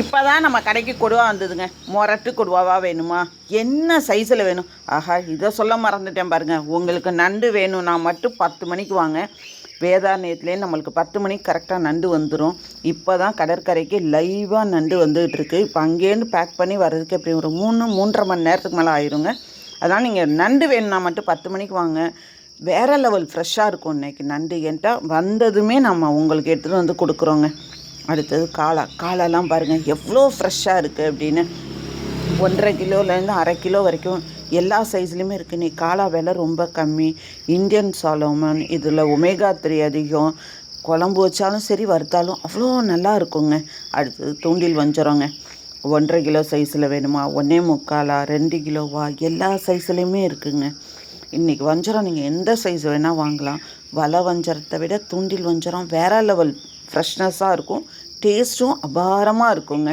இப்போ தான் நம்ம கடைக்கு கொடுவா வந்ததுங்க. மொரட்டு கொடுவாவா வேணுமா? என்ன சைஸில் வேணும்? ஆஹா இதை சொல்ல மறந்துட்டேன் பாருங்கள் உங்களுக்கு நண்டு வேணும்னா மட்டும் பத்து மணிக்கு வாங்க. வேதாரண்யத்துலேயே நம்மளுக்கு பத்து மணிக்கு கரெக்டாக நண்டு வந்துடும் இப்போ தான் கடற்கரைக்கு லைவாக நண்டு வந்துகிட்டு இருக்குது இப்போ அங்கேருந்து பேக் பண்ணி வர்றதுக்கு எப்படி ஒரு மூணு மூன்றரை மணி நேரத்துக்கு மேலே ஆயிருங்க. அதனால் நீங்கள் நண்டு வேணும்னா மட்டும் பத்து மணிக்கு வாங்க. வேறு லெவல் ஃப்ரெஷ்ஷாக இருக்கும் இன்னைக்கு. நண்டு என்கிட்ட வந்ததுமே நம்ம உங்களுக்கு எடுத்துகிட்டு வந்து கொடுக்குறோங்க. அடுத்தது காளா காளாலாம் பாருங்கள் எவ்வளோ ஃப்ரெஷ்ஷாக இருக்குது அப்படின்னு. ஒன்றரை கிலோலேருந்து அரை கிலோ வரைக்கும் எல்லா சைஸ்லேயுமே இருக்குது நீ காளா விலை ரொம்ப கம்மி. இந்தியன் சாலோமன் இதில் ஒமேகா த்ரீ அதிகம். குழம்பு வச்சாலும் சரி வறுத்தாலும் அவ்வளோ நல்லா இருக்குங்க. அடுத்தது தூண்டில் வஞ்சிரங்க. ஒன்றரை கிலோ சைஸில் வேணுமா? ஒன்றே முக்காலா ரெண்டு கிலோவா? எல்லா சைஸ்லேயுமே இருக்குங்க. இன்றைக்கி வஞ்சரம் நீங்கள் எந்த சைஸ் வேணால் வாங்கலாம். வலை வஞ்சரத்தை விட தூண்டில் வஞ்சரம் வேற லெவல் ஃப்ரெஷ்னஸாக இருக்கும். டேஸ்ட்டும் அபாரமாக இருக்குங்க.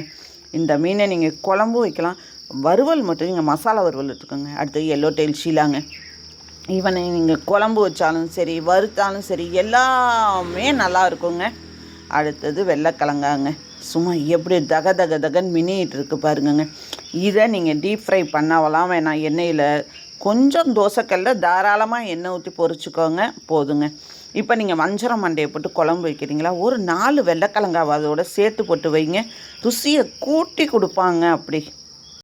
இந்த மீனை நீங்கள் குழம்பு வைக்கலாம். வறுவல் மட்டும் நீங்கள் மசாலா வறுவல் எடுத்துக்கோங்க. அடுத்து எல்லோ டெயில் ஷீலாங்க ஈவன் நீங்கள் குழம்பு வச்சாலும் சரி வறுத்தாலும் சரி எல்லாமே நல்லா இருக்குங்க. அடுத்தது வெள்ளைக்கிழங்காங்க. சும்மா எப்படி தக தக தகன்னு மினிட்டு இருக்கு பாருங்கங்க. இதை நீங்கள் டீப் ஃப்ரை பண்ணவெல்லாம் வேணாம் எண்ணெயில் கொஞ்சம் தோசைக்கல்ல தாராளமாக எண்ணெய் ஊற்றி பொறிச்சிக்கோங்க போதுங்க. இப்போ நீங்கள் வஞ்சரம் மண்டையை போட்டு குழம்பு வைக்கிறீங்களா? ஒரு நாலு வெள்ளைக்கிழங்காவது அதோட சேர்த்து போட்டு வைங்க. ருசியை கூட்டி கொடுப்பாங்க அப்படி.